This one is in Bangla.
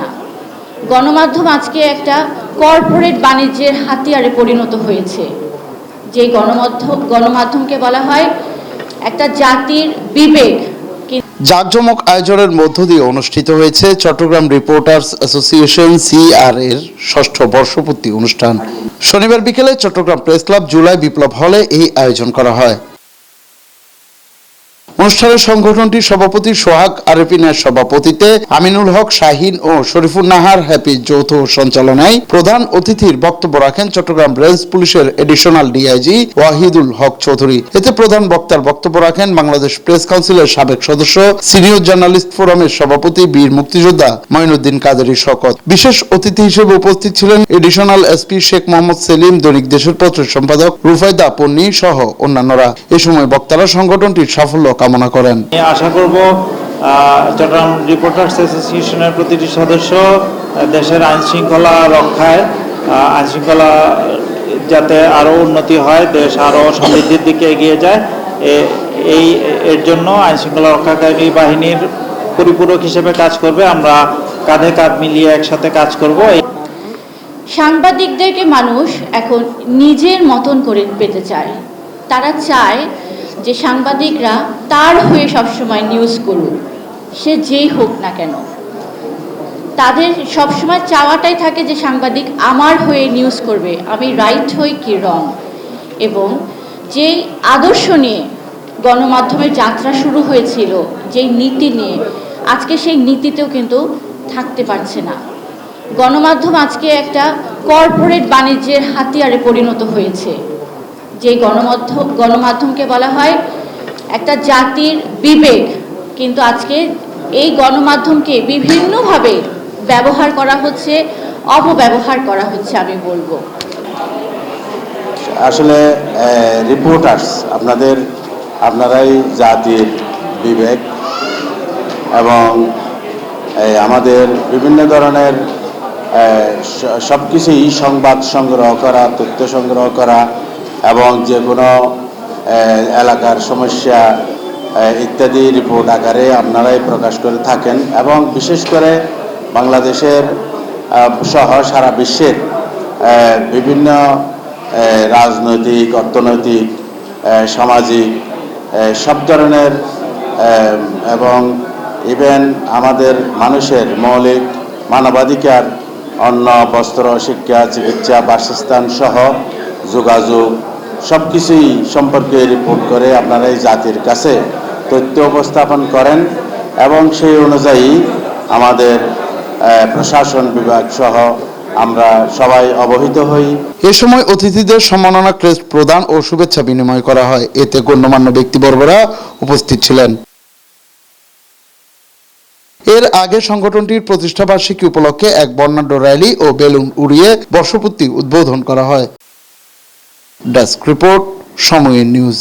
না গণমাধ্যম আজকে একটা কর্পোরেট বাণিজ্যের হাতিয়ারে পরিণত হয়েছে। যে গণমাধ্যম গণমাধ্যমকে বলা হয় একটা জাতির বিবেক। জাঁকজমক আয়োজনের মধ্য দিয়ে অনুষ্ঠিত হয়েছে চট্টগ্রাম রিপোর্টার্স অ্যাসোসিয়েশন সিআর এর ষষ্ঠ বর্ষপূর্তি অনুষ্ঠান। শনিবার বিকেলে চট্টগ্রাম প্রেস ক্লাব জুলাই বিপ্লব হলে এই আয়োজন করা হয়। অনুষ্ঠানে সংগঠনটির সভাপতি সোহাগ আরেফিনের সভাপতিতে আমিনুল হক, শাহিন ও শরীফুল নাহার হ্যাপি যৌথ সঞ্চালনায় প্রধান অতিথির বক্তব্য রাখেন চট্টগ্রাম রেঞ্জ পুলিশের এডিশনাল ডিআইজি ওয়াহিদুল হক চৌধুরী। এতে প্রধান বক্তার বক্তব্য রাখেন বাংলাদেশ প্রেস কাউন্সিলের সাবেক সদস্য, সিনিয়র জার্নালিস্ট ফোরামের সভাপতি, বীর মুক্তিযোদ্ধা মঈনুদ্দিন কাদেরী শকত বিশেষ অতিথি হিসেবে উপস্থিত ছিলেন এডিশনাল এসপি শেখ মোহাম্মদ সেলিম, দৈনিক দেশের পত্রের সম্পাদক রুফায়দা পন্নী সহ অন্যান্যরা। এ সময় বক্তারা সংগঠনটির সাফল্য কামনা করেন। আশা করব চট্টগ্রাম রিপোর্টার্স অ্যাসোসিয়েশনের প্রতিটি সদস্য দেশের আইন শৃঙ্খলা রক্ষায় আইন শৃঙ্খলা যাতে আরও উন্নতি হয় দেশ আরও সমৃদ্ধির দিকে এগিয়ে যায় এই এর জন্য আইন শৃঙ্খলা রক্ষাকারী বাহিনীর পরিপূরক হিসেবে কাজ করবে। আমরা কাঁধে কাঁধ মিলিয়ে একসাথে কাজ করব। সাংবাদিকদেরকে মানুষ এখন নিজের মতন করে পেতে চায়। তারা চায় যে সাংবাদিকরা তার হয়ে সবসময় নিউজ করুক, সে যেই হোক না কেন। তাদের সবসময় চাওয়াটাই থাকে যে সাংবাদিক আমার হয়ে নিউজ করবে, আমি রাইট হই কি রং এবং যেই আদর্শ নিয়ে গণমাধ্যমের যাত্রা শুরু হয়েছিল, যেই নীতি নিয়ে, আজকে সেই নীতিতেও কিন্তু থাকতে পারছে না। গণমাধ্যম আজকে একটা কর্পোরেট বাণিজ্যের হাতিয়ারে পরিণত হয়েছে। যে গণমাধ্যম, গণমাধ্যমকে বলা হয় একটা জাতির বিবেক। কিন্তু আজকে এই গণমাধ্যমকে বিভিন্নভাবে ব্যবহার করা হচ্ছে, অপব্যবহার করা হচ্ছে আমি বলব। আসলে রিপোর্টার্স আপনাদের, আপনারাই জাতির বিবেক এবং আমাদের বিভিন্ন ধরনের সব কিছুই সংবাদ সংগ্রহ করা, তথ্য সংগ্রহ করা এবং যে কোনো এলাকার সমস্যা ইত্যাদি রিপোর্ট আকারে আপনারাই প্রকাশ করে থাকেন এবং বিশেষ করে বাংলাদেশের সহ সারা বিশ্বের বিভিন্ন রাজনৈতিক, অর্থনৈতিক সামাজিক সব ধরনের এবং ইভেন আমাদের মানুষের মৌলিক মানবাধিকার, অন্ন, বস্ত্র, শিক্ষা, চিকিৎসা, বাসস্থান সহ যোগাযোগ সব কিছুই সম্পর্কে রিপোর্ট করে আপনারা এই জাতির কাছে তথ্য উপস্থাপন করেন এবং সেই অনুযায়ী আমাদের প্রশাসন বিভাগ সহ আমরা সবাই অবহিত হই। এ সময় অতিথিদের সম্মাননা ক্রেস্ট প্রদান ও শুভেচ্ছা বিনিময় করা হয়। এতে গণ্যমান্য ব্যক্তিবর্গরা উপস্থিত ছিলেন। এর আগে সংগঠনটির প্রতিষ্ঠাবার্ষিকী উপলক্ষে এক বর্ণাঢ্য র্যালি ও বেলুন উড়িয়ে বর্ষপূর্তি উদ্বোধন করা হয়। ডেস্ক রিপোর্ট সময়ের নিউজ